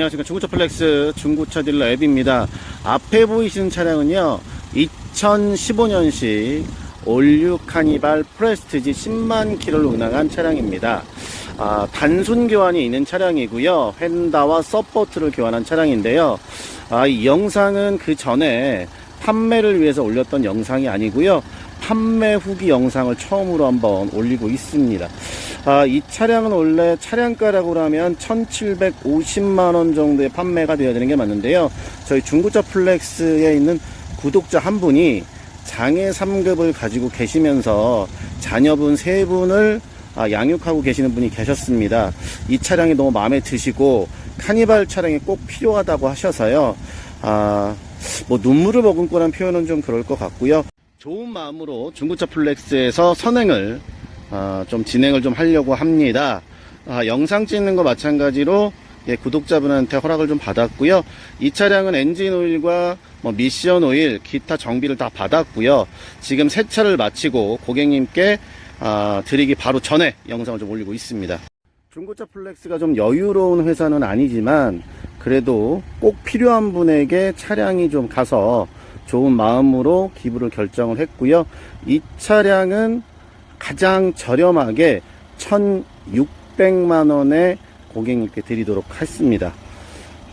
안녕하십니까. 중고차 플렉스 중고차 딜러 앱입니다. 앞에 보이시는 차량은요 2015년식 올류 카니발 프레스티지 10만 킬로를 운항한 차량입니다. 아, 단순 교환이 있는 차량이고요. 휀다와 서포트를 교환한 차량인데요. 아, 이 영상은 그 전에 판매를 위해서 올렸던 영상이 아니고요. 판매 후기 영상을 처음으로 한번 올리고 있습니다. 아, 이 차량은 원래 차량가라고 하면 1,750만원 정도의 판매가 되어야 되는 게 맞는데요. 저희 중고차 플렉스에 있는 구독자 한 분이 장애 3급을 가지고 계시면서 자녀분 세 분을 아, 양육하고 계시는 분이 계셨습니다. 이 차량이 너무 마음에 드시고 카니발 차량이 꼭 필요하다고 하셔서요. 아, 뭐 눈물을 머금고란 표현은 좀 그럴 것 같고요. 좋은 마음으로 중고차 플렉스에서 선행을 아, 좀 진행을 좀 하려고 합니다. 아, 영상 찍는 거 마찬가지로 예, 구독자분한테 허락을 좀 받았고요. 이 차량은 엔진 오일과 뭐 미션 오일, 기타 정비를 다 받았고요. 지금 세차를 마치고 고객님께 아, 드리기 바로 전에 영상을 좀 올리고 있습니다. 중고차 플렉스가 좀 여유로운 회사는 아니지만 그래도 꼭 필요한 분에게 차량이 좀 가서 좋은 마음으로 기부를 결정을 했고요. 이 차량은 가장 저렴하게 1,600만 원에 고객님께 드리도록 했습니다.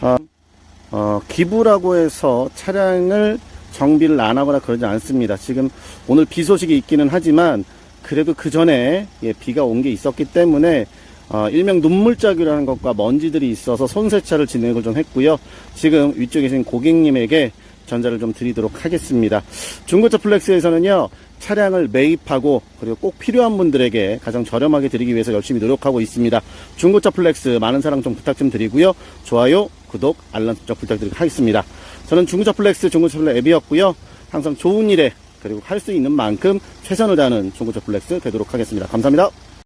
어, 어, 기부라고 해서 차량을 정비를 안 하거나 그러지 않습니다. 지금 오늘 비 소식이 있기는 하지만 그래도 그 전에 예, 비가 온 게 있었기 때문에 어, 일명 눈물자규라는 것과 먼지들이 있어서 손세차를 진행을 좀 했고요. 지금 위쪽에 계신 고객님에게 전자를 좀 드리도록 하겠습니다. 중고차 플렉스에서는요, 차량을 매입하고 그리고 꼭 필요한 분들에게 가장 저렴하게 드리기 위해서 열심히 노력하고 있습니다. 중고차 플렉스 많은 사랑 좀 부탁 좀 드리고요. 좋아요, 구독, 알람 설정 부탁드리도록 하겠습니다. 저는 중고차 플렉스 중고차 플렉 앱이었고요. 항상 좋은 일에 그리고 할 수 있는 만큼 최선을 다하는 중고차 플렉스 되도록 하겠습니다. 감사합니다.